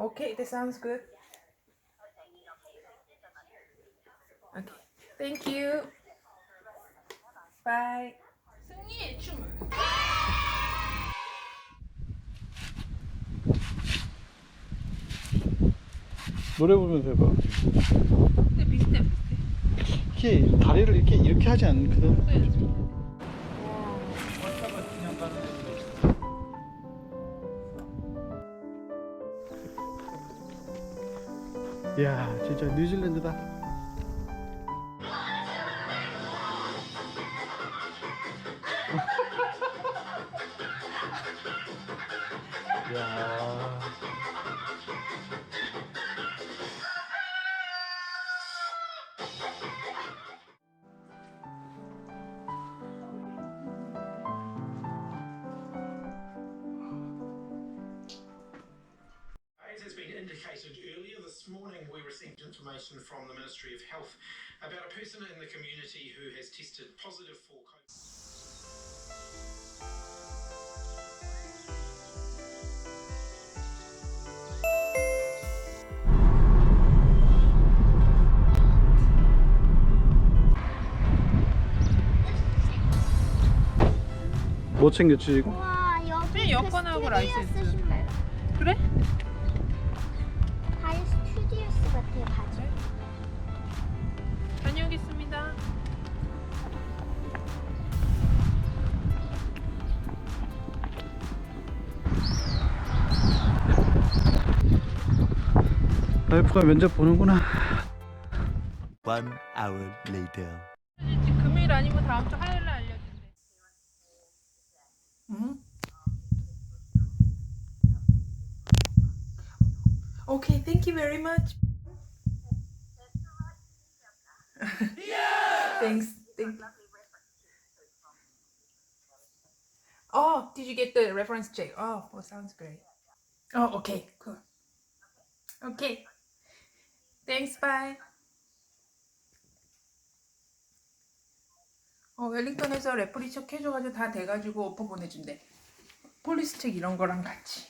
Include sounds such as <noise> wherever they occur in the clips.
Okay, that sounds good. Okay, thank you. Bye. 승리의 춤을. 노래 부르면서 해봐. 근데 비슷해, 비슷해. 이렇게 다리를 이렇게 이렇게 하지 않거든. 이야, 진짜 뉴질랜드다. We received information from the Ministry of Health about a person in the community who has tested positive for COVID. 뭐 챙겼지 지금? 와 여기 여권하고 그 라이센스. 신발 그래? 와이프가 면접 보는구나. One hour later. 금요일 아니면 다음 주 화요일 날 알려준대. 응? Okay, thank you very much. <laughs> Thanks. Thank Oh, did you get the reference check? Oh, well, sounds great. Oh, okay, cool. Okay. Thanks, bye. 어, 웰링턴에서 레프리 척 해줘가지고 다 돼가지고 오퍼 보내준대. 폴리스 책 이런 거랑 같이.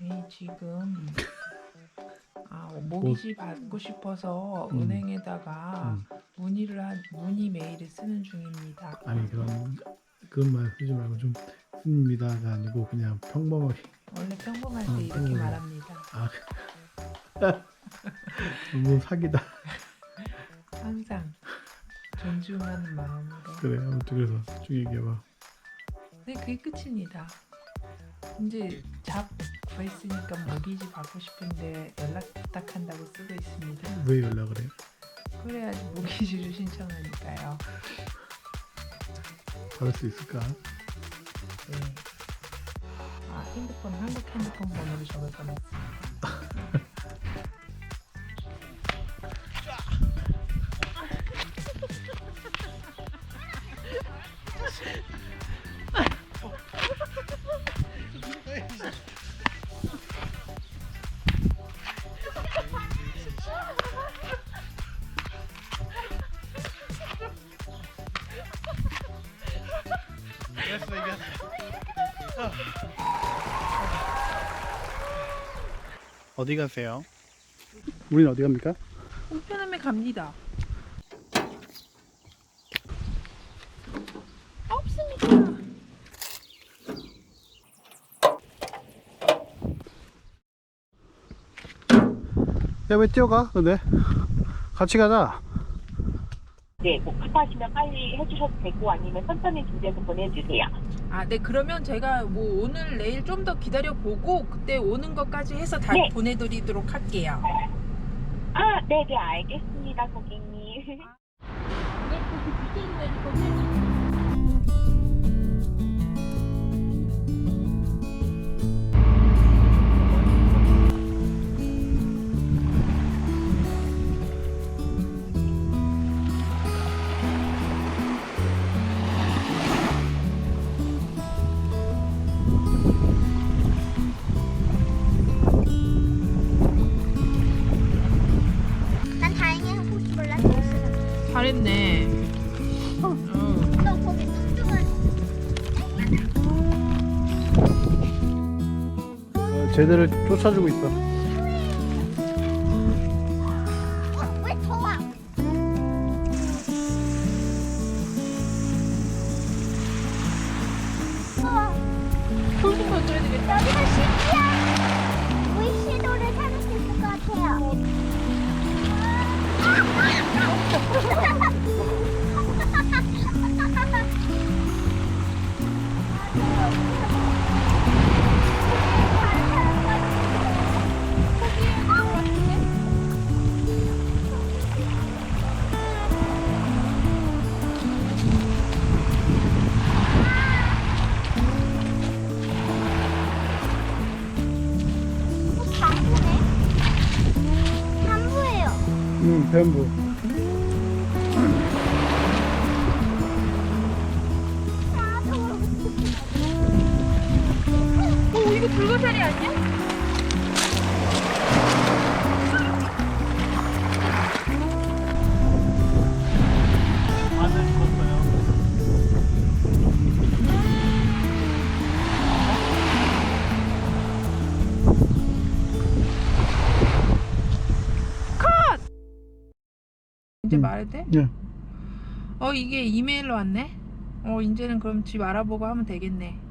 네, 지금 아 모기지 받고 싶어서 음. 은행에다가 음. 문의를 한 문의 메일을 쓰는 중입니다. 아니 그런 그런 말 쓰지 말고 좀 씁니다가 아니고 그냥 평범하게. 원래 평범할 때 음, 이렇게 평범해. 말합니다. 아, 너무 <laughs> 사기다. 항상 존중하는 마음으로. 그래 아무튼 그래서 쭉 얘기해봐. 네, 그게 끝입니다. 이제 잡 구했으니까 모기지 받고 싶은데 연락 부탁한다고 쓰고 있습니다. 왜 연락을 해? 그래야지 모기지를 <laughs> 신청하니까요. 받을 수 있을까? 네. 아 핸드폰 한국 핸드폰 번호를 적을 뻔했어. 어 디 가세요? 우린 어디 갑니까? 우편함에 갑니다. 없습니다. 야 왜 뛰어가? 근데 같이 가자. 네, 뭐 급하시면 빨리 해주셔도 되고 아니면 천천히 준비해서 보내주세요. 아, 네 그러면 제가 뭐 오늘 내일 좀 더 기다려 보고 그때 오는 것까지 해서 다 네. 보내드리도록 할게요. 아, 네, 네, 알겠습니다, 고객님. 쟤들을 쫓아주고 있어. 왜 더워? 돌좀 던져야 되겠다. 응, 뱀부. 오 이거 불가사리 아니야? 이제 음. 말해도 돼? 예. 어 이게 이메일로 왔네. 어 이제는 그럼 집 알아보고 하면 되겠네.